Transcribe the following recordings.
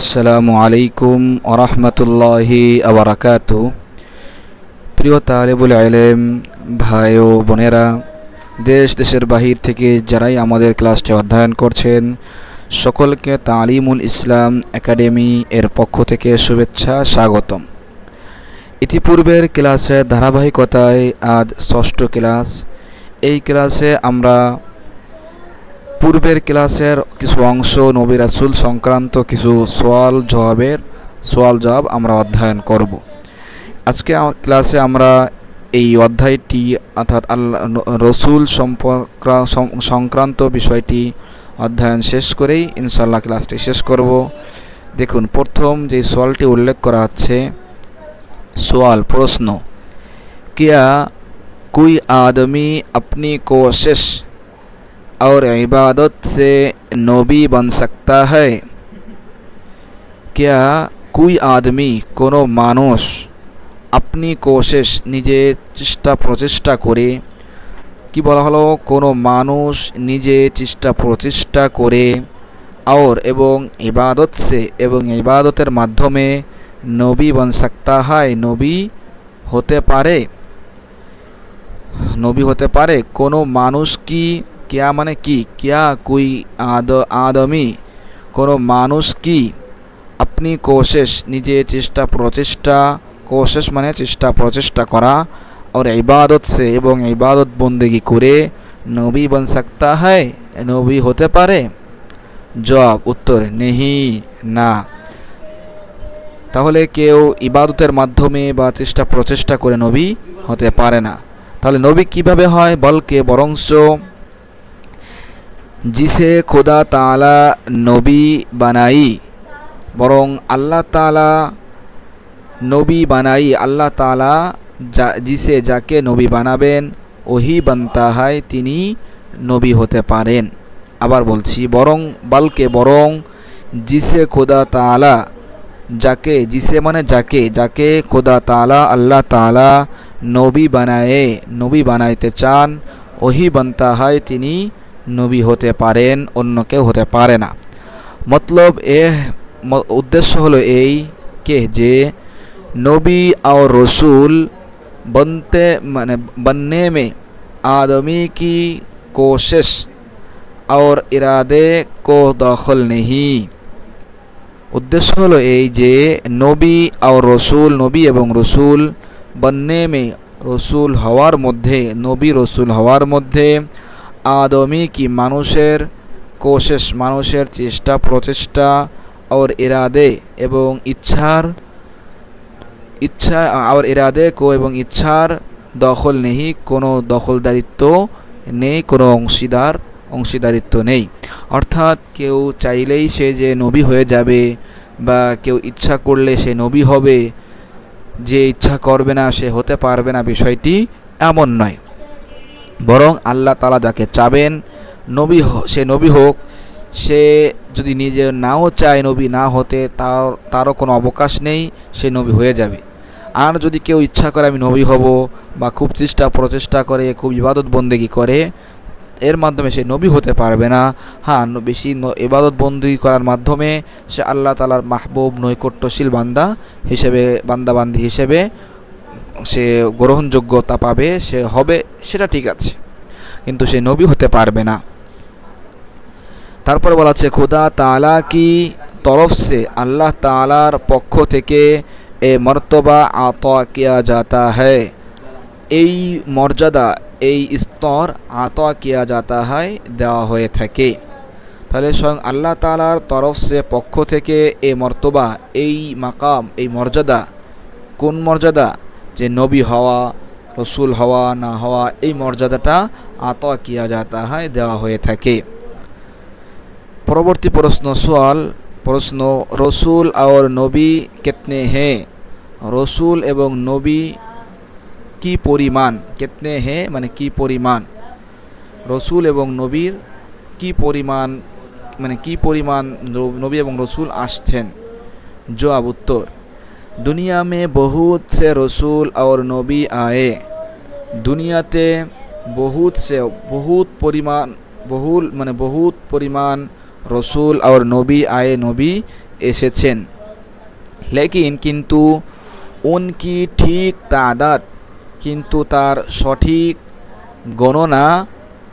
আসসালামু আলাইকুম আরহামতুল্লাহি আবরাকাত। প্রিয় তালেবুল আলেম ভাই ও বোনেরা, দেশ দেশের বাহির থেকে যারাই আমাদের ক্লাসটি অধ্যয়ন করছেন, সকলকে তালিমুল ইসলাম একাডেমি এর পক্ষ থেকে শুভেচ্ছা স্বাগতম। ইতিপূর্বের ক্লাসের ধারাবাহিকতায় আজ ষষ্ঠ ক্লাস। এই ক্লাসে আমরা পূর্বের ক্লাসের কিছু অংশ নবী রাসুল সংক্রান্ত কিছু সোয়াল জবাবের সোয়াল জবাব আমরা অধ্যয়ন করব। আজকে ক্লাসে আমরা এই অধ্যায়টি অর্থাৎ আল্লাহ রসুল সংক্রান্ত বিষয়টি অধ্যয়ন শেষ করেই ইনশাল্লাহ ক্লাসটি শেষ করব। দেখুন, প্রথম যে সোয়ালটি উল্লেখ করা হচ্ছে সোয়াল প্রশ্ন। কিয়া কুই আদমি আপনি কো শেষ? और इबादत से नबी बन सकता है क्या कोई आदमी কোনো মানুষ আপনি কোশেষ নিজে চেষ্টা প্রচেষ্টা করে কি বলা হলো কোনো মানুষ নিজে চেষ্টা প্রচেষ্টা করে और এবং ইবাদত সে এবং ইবাদতের মাধ্যমে নবী বন सकता है নবী হতে পারে নবী হতে পারে কোনো মানুষ কি কিয়া মানে কি কিয়া কুই আদ আদমি কোনো মানুষ কি আপনি কোশেষ নিজে চেষ্টা প্রচেষ্টা কোশেষ মানে চেষ্টা প্রচেষ্টা করা और ইবাদত সে এবং ইবাদত বন্দেগি করে নবী বন सकता है নবী হতে পারে জবাব উত্তর নেহি না তাহলে কেউ ইবাদতের মাধ্যমে বা চেষ্টা প্রচেষ্টা করে নবী হতে পারে না তাহলে নবী কিভাবে হয় বলকে বরংস জিসে খোদা তালা নবী বানাই বরং আল্লাহ তালা নবী বানাই আল্লাহ তালা যা জিসে যাকে নবী বানাবেন ওহি বান্তা হয় তিনি নবী হতে পারেন আবার বলছি, বরং, বলকে বরং জিসে খোদা তালা যাকে জিসে মানে যাকে যাকে খোদা তালা আল্লাহ তালা নবী বানায়ে নবী বানাইতে চান ওহি বান্তা হয় তিনি নবী হতে পারেন অন্য কেউ হতে পারে না মতলব এ ম- উদ্দেশ্য হলো এই কে যে নবী और रसूल बनते माने बनने में आदमी की कोशिश और इरादे को दखल नहीं উদ্দেশ্য হলো এই যে নবী আর রসুল নবী এবং রসুল বন্যে মে রসুল হওয়ার মধ্যে নবী রসুল হওয়ার মধ্যে আদমি কি মানুষের কোশেষ মানুষের চেষ্টা, প্রচেষ্টা और ইরাদে এবং ইচ্ছার, ইচ্ছা আর ইরাদে কো এবং ইচ্ছার দখল নেই, কোনো দখলদারিত্ব নেই, কোনো অংশীদার, অংশীদারিত্ব নেই। অর্থাৎ কেউ চাইলেই সে যে নবী হয়ে যাবে বা কেউ ইচ্ছা করলে সে নবী হবে, যে ইচ্ছা করবে না, সে হতে পারবে না, বিষয়টি এমন নয়। বরং আল্লাহ তালা যাকে চাবেন, নবী সে নবী হোক, সে যদি নিজে নাও চায় নবী না হতে, তার, তারও কোনো অবকাশ নেই, সে নবী হয়ে যাবে। আর যদি কেউ ইচ্ছা করে আমি নবী হব বা খুব চেষ্টা, প্রচেষ্টা করে, খুব ইবাদত বন্দেগি করে, এর মাধ্যমে সে নবী হতে পারবে না। হ্যাঁ বেশি ইবাদত বন্দি করার মাধ্যমে সে আল্লাহ তালার মাহবুব, নৈকট্যশীল বান্দা হিসেবে, বান্দাবান্দি হিসেবে সে গ্রহণযোগ্যতা পাবে, সে হবে, সেটা ঠিক আছে। কিন্তু সে নবী হতে পারবে না। তারপর বলা হচ্ছে, খুদা তালা কি তরফ সে আল্লাহ তালার পক্ষ থেকে এ মর্তবা আতা কিয়া যাতা এই মর্যাদা, এই স্তর আতা কিয়া যাতা হয় দেওয়া হয়ে থাকে। তাহলে স্বয়ং আল্লাহ তালার তরফ সে পক্ষ থেকে এ মর্তবা, এই মাকাম, এই মর্যাদা, কোন মর্যাদা? যে নবী হওয়া, রসুল হওয়া, না হওয়া, এই মর্যাদাটা আতা কিয়া যাতা হয় দেওয়া হয়ে থাকে। পরবর্তী প্রশ্ন, সোয়াল, প্রশ্ন, রসুল আর নবী কেতনে হে? রসুল এবং নবী কি পরিমাণ? কেতনে হে মানে কি পরিমাণ? রসুল এবং নবীর কি পরিমাণ মানে কি পরিমাণ নবী এবং রসুল আসছেন? জবাব উত্তর দুনিয়া মে বহুত সে রসুল और নবী আয়ে দুনিয়াতে বহুত সে বহুত পরিমাণ বহুল মানে বহুত পরিমাণ রসুল और নবী আয়ে নবী এসেছেন লেকিন কিন্তু উনকি ঠিক তাদাত কিন্তু তার সঠিক গণনা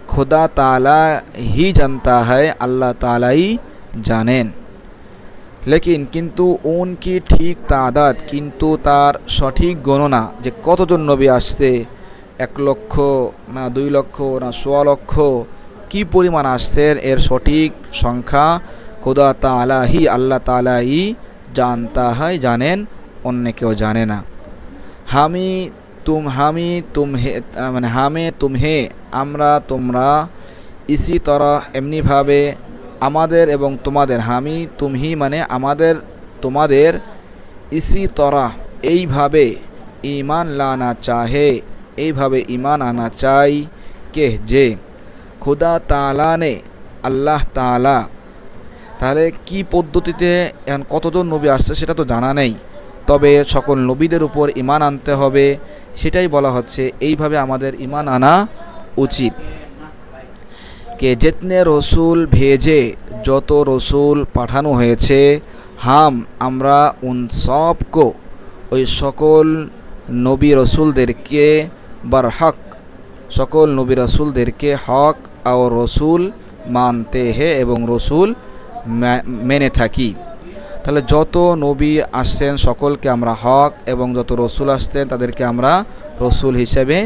খোদা তালা হি জানতা হয় আল্লাহ তালাই জানেন লেকিন কিন্তু উনকি ঠিক তাদাত কিন্তু তার সঠিক গণনা যে কতজন নবী আসছে, এক লক্ষ না দুই লক্ষ না সোয়া লক্ষ, কি পরিমাণ আসছেন এর সঠিক সংখ্যা? খোদা তালাহি আল্লাহ তালাই জানতা হয় জানেন, অন্য কেউ জানে না। হামি তুম হামি তুমহে মানে হামে তুমহে আমরা তোমরা ইসি তরা এমনিভাবে আমাদের এবং তোমাদের, হামি তুমহি মানে আমাদের, তোমাদের ইসি তরা, এইভাবে ইমান লানা চাহে, এইভাবে ইমান আনা চাই কে যে। খুদা তালা নে আল্লাহ তালা তাহলে কি পদ্ধতিতে এখন কতজন নবী আসছে সেটা তো জানা নেই, তবে সকল নবীদের উপর ইমান আনতে হবে, সেটাই বলা হচ্ছে, এইভাবে আমাদের ইমান আনা উচিত। কে যেতনে রসুল ভেজে যত রসুল পাঠানো হয়েছে, হাম আমরা উন সবকো ওই সকল নবী রসুলদেরকে বার হক সকল নবী রসুলদেরকে হক ও রসুল মানতে হে এবং রসুল মেনে থাকি। তাহলে যত নবী আসছেন সকলকে আমরা হক এবং যত রসুল আসছেন তাদেরকে আমরা রসুল হিসেবে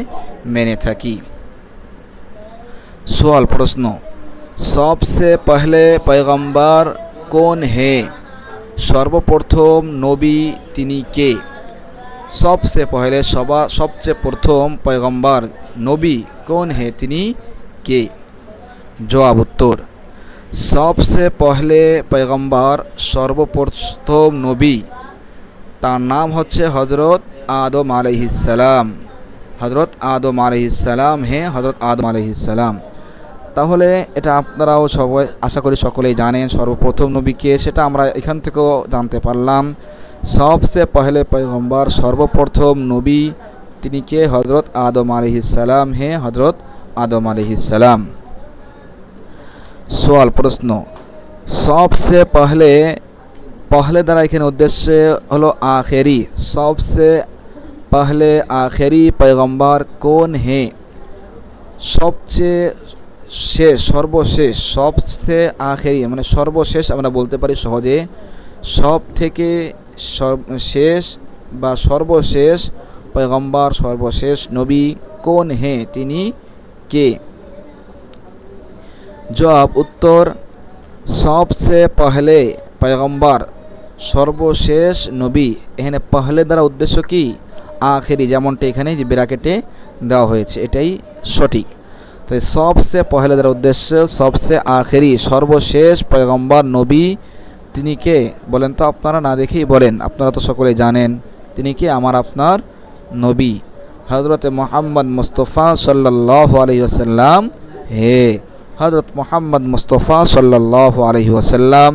মেনে থাকি। সোয়াল প্রশ্ন সবসে পহলে পয়গম্বর কোন হে সর্বপ্রথম নবী তিনি কে সবসে পহলে সবা সবচেয়ে প্রথম পয়গম্বর নবী কোন হে তিনি কে জবাব উত্তর সবসে পহলে পয়গম্বর সর্বপ্রথম নবী তার নাম হচ্ছে হজরত আদম আলহিসাল্লাম হজরত আদম আলহিসাল্লাম হে হজরত আদম আলহিসাল্লাম তাহলে এটা আপনারাও সবাই আশা করি সকলেই জানেন, সর্বপ্রথম নবীকে সেটা আমরা এখান থেকেও জানতে পারলাম। সবসে পহলে পয়গম্বর, সর্বপ্রথম নবী তিনি কে? হজরত আদম আলহিসাল্লাম হে হজরত আদম আলহিসাল্লাম সোয়াল, প্রশ্ন। সবসে পহলে পহলে দ্বারা এখানে উদ্দেশ্য হলো আখেরি। সবসে পহলে আখেরি পয়গম্বর কোন? হে। সবচেয়ে শেষ সর্বশেষ সবচেয়ে আখেরি মানে সর্বশেষ আমরা বলতে পারি সহজে সব থেকে শেষ বা সর্বশেষ পয়গম্বর, সর্বশেষ নবী কোন হে? তিনি কে? জবাব, উত্তর সবসে পহলে পয়গম্বর, সর্বশেষ নবী। এখানে পহলে দ্বারা উদ্দেশ্য কি? আখেরি, যেমনটা এখানে যে ব্রাকেটে দেওয়া হয়েছে, এটাই সঠিক। তো সবসে পহলে দ্বারা উদ্দেশ্য সবসে আখেরি, সর্বশেষ পয়গম্বর নবী, তিনি কে? বলেন তো আপনারা, না দেখেই বলেন। আপনারা তো সকলে জানেন, তিনি কে? আমার আপনার নবী। হজরত মোহাম্মদ মুস্তফা সাল্লাহ আলহিহাসাল্লাম হে হজরত মোহাম্মদ মুস্তফা সাল্লাহ আলহি ওয়াসাল্লাম,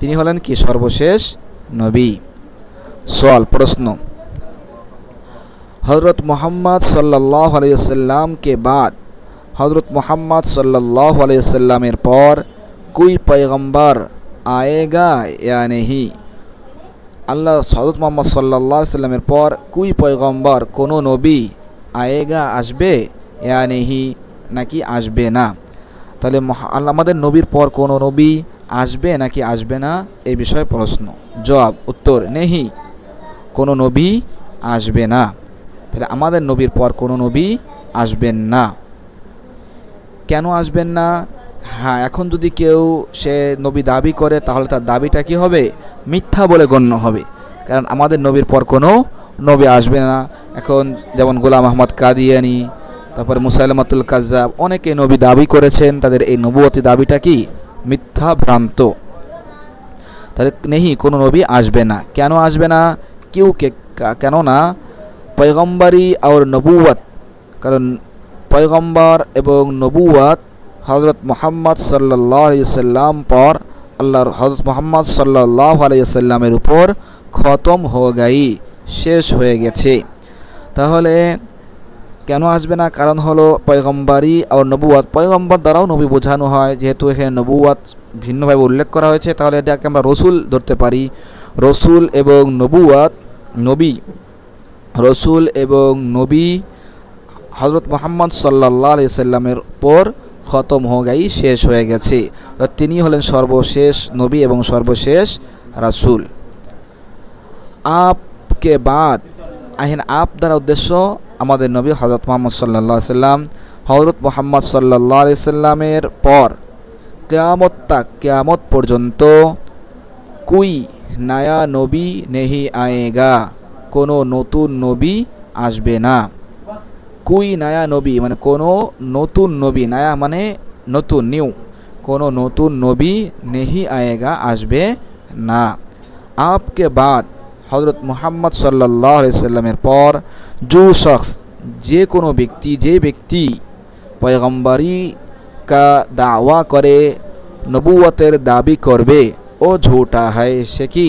তিনি হলেন কি? সর্বশেষ নবী। সওয়াল, প্রশ্ন। হজরত মোহাম্মদ সাল্লাহ আলহিসাল্লাম কে বাদ? হজরত মোহাম্মদ সাল্লাহ আলহিসাল্লামের পর কুই পয়গম্বর আয়েগা ইয়া নেহি আল্লাহ হজরত মোহাম্মদ সাল্লাহ সাল্লামের পর কুই পয়গম্বর কোনো নবী আয়েগা আসবে ইয়া নেহি নাকি আসবে না। তাহলে আমাদের নবীর পর কোনো নবী আসবে নাকি আসবে না এই বিষয়ে প্রশ্ন। জবাব, উত্তর, নেহি। কোনো নবী আসবে না। তাহলে আমাদের নবীর পর কোনো নবী আসবেন না। কেন আসবেন না? হ্যাঁ এখন যদি কেউ সে নবী দাবি করে, তাহলে তার দাবিটা কি হবে? মিথ্যা বলে গণ্য হবে। কারণ আমাদের নবীর পর কোনো নবী আসবে না। এখন যেমন গোলাম আহমদ কাদিয়ানি, তারপরে মুসাইলামাতুল কাজাব অনেকে নবী দাবি করেছেন, তাদের এই নবুয়তী দাবিটা কি? মিথ্যা ভ্রান্ত। তাহলে নেহি, কোনো নবী আসবে না। কেন আসবে না? কেউ কে কেননা পয়গম্বরী আর নবুয়াত কারণ পয়গম্বর এবং নবুয়াত হজরত মোহাম্মদ সাল্লাম পর আল্লাহর হজরত মোহাম্মদ সাল্লাহ আলাইসাল্লামের উপর খতম হয়ে গাই, শেষ হয়ে গেছে। তাহলে কেন আসবে না? কারণ হলো পয়গম্বারি আর নবুয়াত পয়গম্বর দ্বারাও নবী বোঝানো হয়, যেহেতু এখানে নবুয়াত ভিন্নভাবে উল্লেখ করা হয়েছে, তাহলে এটাকে আমরা রসুল ধরতে পারি। রসুল এবং নবুয়াত নবী। রসুল এবং নবী হজরত মোহাম্মদ সাল্লাহ সাল্লামের পর খতম হয়ে গেই শেষ হয়ে গেছে। তিনি হলেন সর্বশেষ নবী এবং সর্বশেষ রাসুল। আপকে বাদ, আহিন আপ দ্বারা উদ্দেশ্য আমাদের নবী হজরত মোহাম্মদ সাল্লাহ সাল্লাম হজরত মোহাম্মদ সাল্লাহ সাল্লামের পর কেয়ামত তাক, কেয়ামত পর্যন্ত কুই নায়া নবী নেহি আয়েগা, কোনো নতুন নবী আসবে না। কুই নায়া নবী মানে কোনো নতুন নবী, নায়া মানে নতুন নিউ কোনো নতুন নবী নেহি আয়েগা আসবে না। আপকে বাদ হজরত মোহাম্মদ সাল্লাহ সাল্লামের পর জু শখস, যে কোনো ব্যক্তি, যে ব্যক্তি পয়গম্বরি কা দাওয়া করে নবুয়তের দাবি করবে, ও ঝুটা হয় সে কি?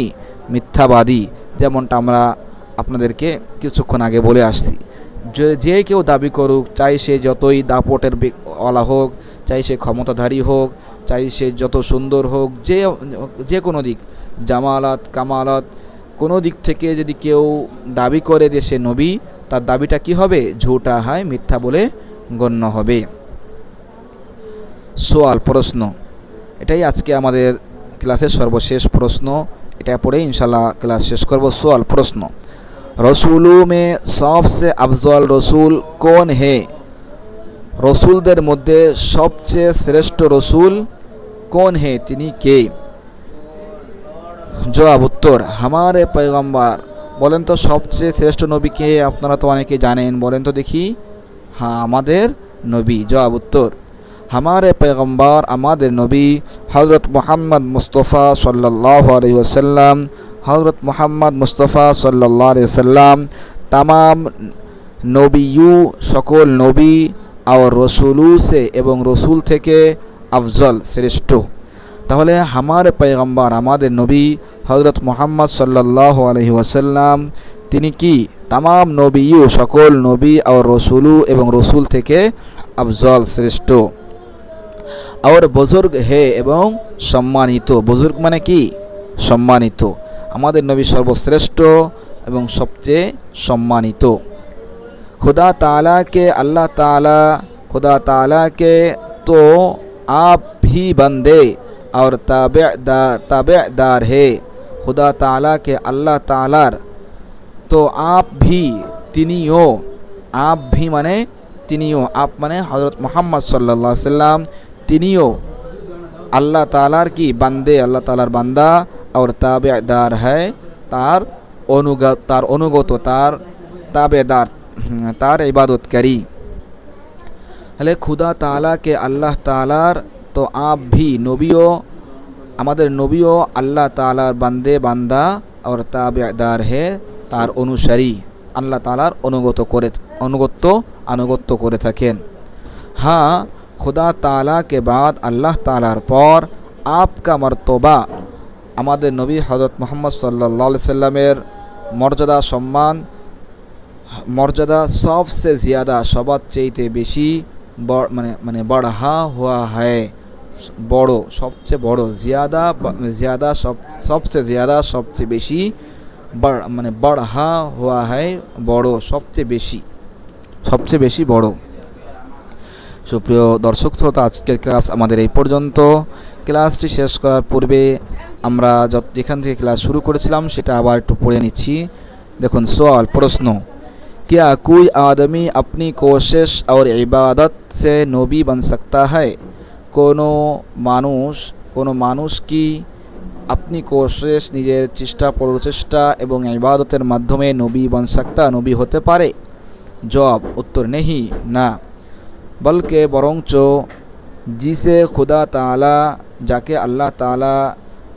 মিথ্যাবাদী। যেমনটা আমরা আপনাদেরকে কিছুক্ষণ আগে বলে আসছি। যে কেউ দাবি করুক, চাই সে যতই দাপটের ওলা হোক, চাই সে ক্ষমতাধারী হোক, চাই সে যত সুন্দর হোক, যে যে কোনো দিক, জামালাত, কামালাত, কোনো দিক থেকে যদি কেউ দাবি করে যে সে নবী, তার দাবিটা কি হবে? ঝুটা হয় মিথ্যা বলে গণ্য হবে। সোয়াল, প্রশ্ন। এটাই আজকে আমাদের ক্লাসের সর্বশেষ প্রশ্ন। এটা পড়ে ইনশাল্লাহ ক্লাস শেষ করব। সোয়াল, প্রশ্ন। রসুলু মে সবসে আফজল রসুল কোন হে রসুলদের মধ্যে সবচেয়ে শ্রেষ্ঠ রসুল কোন হে তিনি কে জবাব উত্তর হামারে পয়গম্বার বলেন তো সবচেয়ে শ্রেষ্ঠ নবীকে আপনারা তো অনেকে জানেন বলেন তো দেখি হ্যাঁ আমাদের নবী জবাব উত্তর हमारे पैगम्बर আমাদের নবী হজরত মোহাম্মদ মুস্তফা সাল্লাহ আলহিহাসাল্লাম হজরত মোহাম্মদ মুস্তফা সাল্লাহ সাল্লাম, তামাম নবীয়ু, সকল নবী, আর রসুলু সে এবং রসুল থেকে আফজল, শ্রেষ্ঠ। তাহলে আমার পয়গম্বর, আমাদের নবী হজরত মোহাম্মদ সাল্লাহ আলহি ওয়াসাল্লাম, তিনি কি? তামাম নবীও সকল নবী, আর রসুলু এবং রসুল থেকে আফজল, শ্রেষ্ঠ। আর বুজুর্গ হে এবং সম্মানিত। বুজুর্গ মানে কি? সম্মানিত। আমাদের নবী সর্বশ্রেষ্ঠ এবং সবচেয়ে সম্মানিত खुदा ताला के अल्लाह ताला खुदा ताला के तो आप भी बंदे और ताबेदार ताबेदार है खुदा ताला के अल्लाह तालार तो आप भी তিনিও आप भी মানে তিনিও আপ মানে হজরত মোহাম্মদ সাল্লা সাল্লাম তিনিও আল্লাহ তালার কি বান্দে আল্লাহ তালার বান্দা আর তাবেদার হ্যায় তার অনুগত তার অনুগত তার তাবেদার তার ইবাদতকারী হলে খুদা তালাকে আল্লাহ তালার তো আপ ভি নবীও আমাদের নবীও আল্লাহ তালার বান্দে বান্দা আর তাবেদার হে তার অনুসারী আল্লাহ তালার অনুগত করে অনুগত্য আনুগত্য করে থাকেন হ্যাঁ খুদা তালাকে বাদ আল্লাহ তালার পর আপকা মর্তবা আমাদের নবী হজরত মোহাম্মদ সাল্লা সাল্লামের মর্যাদা, সম্মান, মর্যাদা সবচেয়ে জিয়াদা, সবার চাইতে বেশি মানে মানে বড়হা হুয়া হয়। বড়, সবচেয়ে বড় জিয়াদা জিয়াদা সব, সবচেয়ে জিয়াদা সবচেয়ে বেশি মানে বড়হা হুয়া হয় বড়, সবচেয়ে বেশি সবচেয়ে বেশি বড়। সুপ্রিয় দর্শক শ্রোতা, আজকের ক্লাস আমাদের এই পর্যন্ত। ক্লাসটি শেষ করার পূর্বে আমরা যত যেখান থেকে ক্লাস শুরু করেছিলাম সেটা আবার একটু পড়ে নিচ্ছি দেখুন সওয়াল প্রশ্ন क्या कोई आदमी अपनी कोशिश और इबादत से नबी बन सकता है কোনো মানুষ কোনো মানুষ কি আপনি কোশেষ নিজের চেষ্টা প্রচেষ্টা এবং ইবাদতের মাধ্যমে নবী বন সাক্তা নবী হতে পারে জবাব উত্তর নেহি না বলকে বরঞ্চ জিসে খুদা তালা যাকে আল্লাহ তালা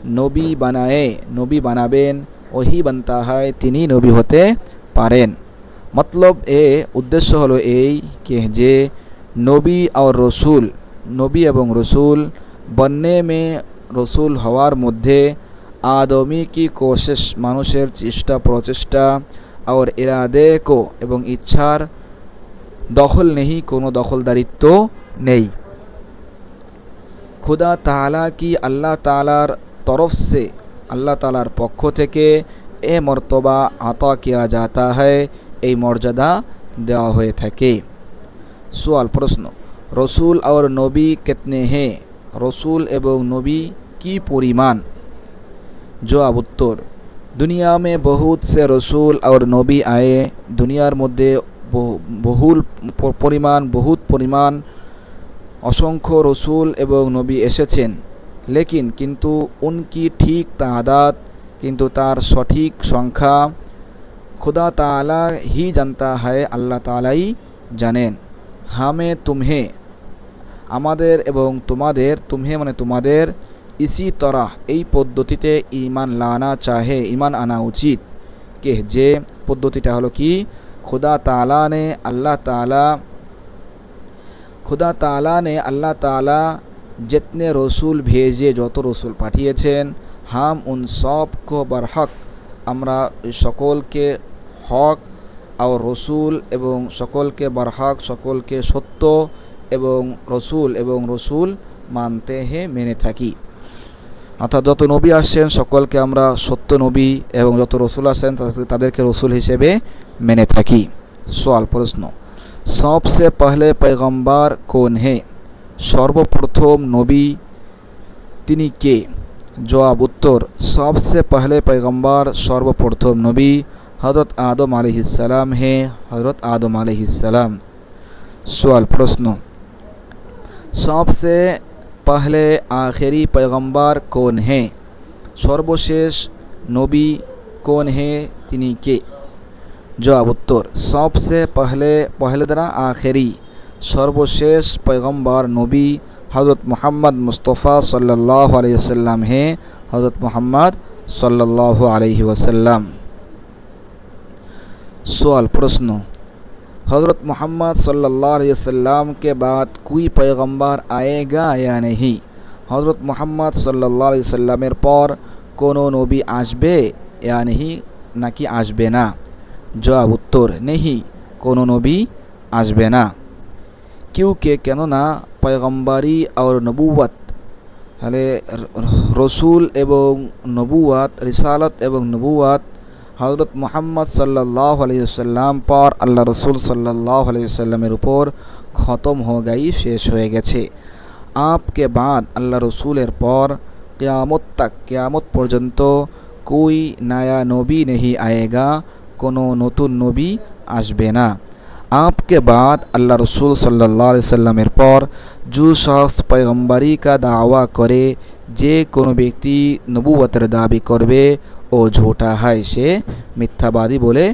নবী বানায়, নবী বানাবেন, ওহি বানতা হয়, তিনি নবী হতে পারেন। মতলব এ, উদ্দেশ্য হলো এই কে যে, নবী আর রসুল, নবী এবং রসুল বন্যে মে রসুল হওয়ার মধ্যে আদমি কি কোশিস মানুষের চেষ্টা, প্রচেষ্টা আর ইরাদে কো এবং ইচ্ছার দখল নেই কোনো দখলদারিত্ব নেই। খুদা তালা কি আল্লাহ তালার তরফ সে আল্লাহ তালার পক্ষ থেকে এ মর্তবা আতা কিয়া যাতা হয়, এই মর্যাদা দেওয়া হয়ে থাকে। সোয়াল প্রশ্ন, রসুল আর নবী কেতনে হে? রসুল এবং নবী কি পরিমাণ? জবাব উত্তর, দুনিয়া মে বহুত সে রসুল আর নবী আয়ে, দুনিয়ার মধ্যে বহু- বহুল পরিমাণ, বহুত পরিমাণ অসংখ্য রসুল এবং নবী এসেছেন। লেকিন কিন্তু উনকি ঠিক তাদাদ কিন্তু তার সঠিক সংখ্যা খুদা তালা হি জানতা হয়, আল্লাহ তালাই জানেন। হামে তুমহে, আমাদের এবং তোমাদের, তুমহে মানে তোমাদের, ইসি তরাহ এই পদ্ধতিতে ইমান লানা চাহে ইমান আনা উচিত। কে, যে পদ্ধতিটা হলো কি? খুদা তালা নে আল্লাহ তালা খুদা তালা নে আল্লাহ তালা जितने রসুল ভেজে যত রসুল পাঠিয়েছেন হাম উন সব কো বরহক আমরা সকলকে হক আর রসুল এবং সকলকে বরহক সকলকে সত্য এবং রসুল এবং রসুল মানতে হে মেনে থাকি অর্থাৎ যত নবী আসছেন সকলকে আমরা সত্য নবী এবং যত রসুল আসেন তাদের- তাদেরকে রসুল হিসেবে মেনে থাকি সওয়াল প্রশ্ন সবসে পহলে पैगंबर কোন হে সর্বপ্রথম নবী তিনি কে জবাব উত্তর সবসে পহলে पैगंबर সর্বপ্রথম নবী হজরত আদম আলহিসাল্লাম হে হজরত আদম আলহিসাল্লাম সওয়াল প্রশ্ন सबसे पहले आखिरी पैगंबर कौन है সর্বশেষ নবী কোন হে তিনি কে জবাব উত্তর সবসে পহলে পহলে দ্বারা আখেরি সর্বশেষ पैगंबर নবী হজরত মোহাম্মদ মুস্তফা সাল্লাহ আলহিসাল্লাম হে হজরত মোহাম্মদ সাল্লাহ আলহি ওসাল্লাম सवाल प्रश्न हज़रत मोहम्मद सल्लल्लाहु अलैहि वसल्लम के बाद कोई पैगंबर आएगा या नहीं হজরত মোহাম্মদ সাল্লাহ আলি সাল্লামের পর কোনো নবী আসবে ইয়া নেহি নাকি আসবে না জবাব উত্তর নেহি কোনো নবী আসবে না কিউকে কেননা পয়গম্বারি আর নবুয়াত তাহলে র- রসুল এবং নবুয়াত রিসালত এবং নবুয়াত হজরত মোহাম্মদ সাল্লাহ আলাইসাল্লাম পর আল্লাহ রসুল সাল্লাহ আলাইসাল্লামের উপর খতম হয়ে গাই শেষ হয়ে গেছে। আপকে বাদ আল্লাহ রসুলের পর কেয়ামত তাক, কেয়ামত পর্যন্ত কোই নয়া নবী নেহি আয়েগা, কোনো নতুন নবী আসবে না। आपके बाद अल्लाह रसूल सल्लल्लाहु अलैहि वसल्लमेर পর जो শখস পয়গম্বরি কা দাওয়া করে যে কোনো ব্যক্তি নবুয়তের দাবি করবে ও ঝোটা হয় সে মিথ্যাবাদী বলে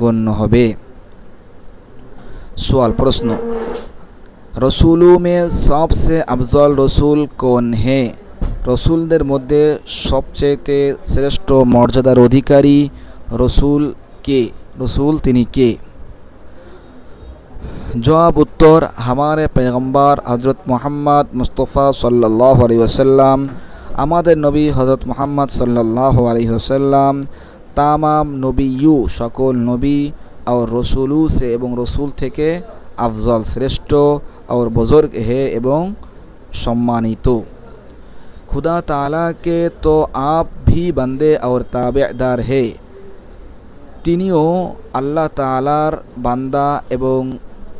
গণ্য হবে সওয়াল প্রশ্ন রসুলু মে সবসে আফজল রসুল কোন হে রসুলদের মধ্যে সবচেয়ে শ্রেষ্ঠ মর্যাদার অধিকারী রসুল কে রসুল তিনি কে জবাব উত্তর, হামারে পেগম্বর হজরত মোহাম্মদ মুস্তফা সাল্লাহ আলী ওসাল্লাম আমাদের নবী হজরত মোহাম্মদ সাল্লাহ আলী ওসাল্লাম তামাম নবী ইউ সকল নবী আর রসুলু সে এবং রসুল থেকে আফজল শ্রেষ্ঠ আর বজর্গ হে এবং সম্মানিত। খুদা তালা কে তো আপ ভি বন্দে আর তাবেদার হে। তিনিও আল্লাহ তালার বান্দা এবং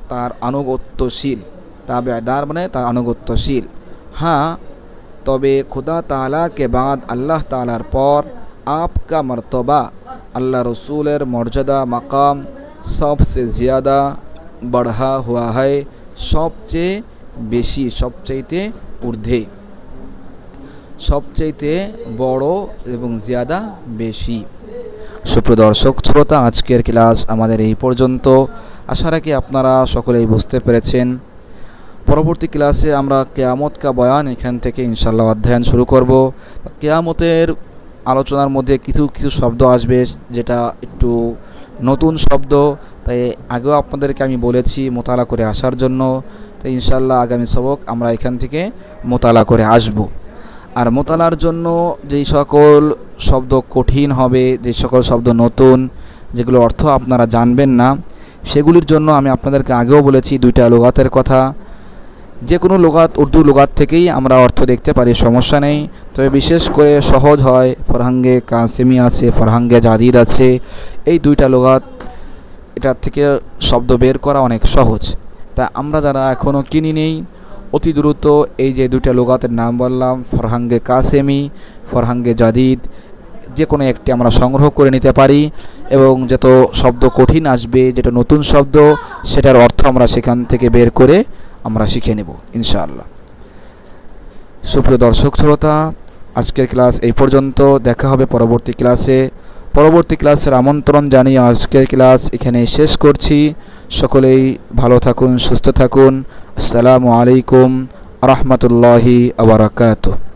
তার আনুগত্যশীল। তাবেদার মানে তার আনুগত্যশীল। হ্যাঁ তবে খুদা তালাকে বাদ আল্লাহ তালার পর আপকা মর্তবা, আল্লাহ রসুলের মর্যাদা, মাকাম সবচেয়ে জিয়াদা বড়া হওয়া হয়, সবচেয়ে বেশি, সবচাইতে ঊর্ধ্বে। সবচাইতে বড় এবং জিয়াদা বেশি। সুপ্রদর্শক শ্রোতা, আজকের ক্লাস আমাদের এই পর্যন্ত। আশা রাখি আপনারা সকলেই বুঝতে পেরেছেন। পরবর্তী ক্লাসে আমরা কেয়ামত কা বয়ান এখান থেকে ইনশাল্লাহ অধ্যয়ন শুরু করব। কেয়ামতের আলোচনার মধ্যে কিছু কিছু শব্দ আসবে যেটা একটু নতুন শব্দ। তাই আগেও আপনাদেরকে আমি বলেছি মোতালা করে আসার জন্য। তাই ইনশাল্লাহ আগামী সবক আমরা এখান থেকে মোতালা করে আসব। আর মোতালার জন্য যেই সকল শব্দ কঠিন হবে যে সকল শব্দ নতুন যেগুলো অর্থ আপনারা জানবেন না সেগুলির জন্য আমি আপনাদেরকে আগেও বলেছি দুইটা লোগাতের কথা। যে কোনো লোগাত উর্দু লোগাত থেকেই আমরা অর্থ দেখতে পারি, সমস্যা নেই। তবে বিশেষ করে সহজ হয়, ফরহাঙ্গে কাসেমি আছে, ফরহাঙ্গে জাদিদ আছে, এই দুইটা লোগাত এটার থেকে শব্দ বের করা অনেক সহজ। তা আমরা যারা এখনও কিনি নেই, অতি দ্রুত এই যে দুইটা লোগাতের নাম বললাম, ফরহাঙ্গে কাসেমি, ফরহাঙ্গে জাদিদ যে কোনো একটি আমরা সংগ্রহ করে নিতে পারি এবং যত শব্দ কঠিন আসবে, যেটা নতুন শব্দ, সেটার অর্থ আমরা সেখান থেকে বের করে আমরা শিখে নেব, ইনশাআল্লাহ। সুপ্রিয় দর্শক শ্রোতা, আজকের ক্লাস এই পর্যন্ত। দেখা হবে পরবর্তী ক্লাসে। পরবর্তী ক্লাসের আমন্ত্রণ জানিয়ে আজকের ক্লাস এখানে শেষ করছি। সকলেই ভালো থাকুন, সুস্থ থাকুন। আসসালামু আলাইকুম রহমতুল্লাহি আবরাকাতুহ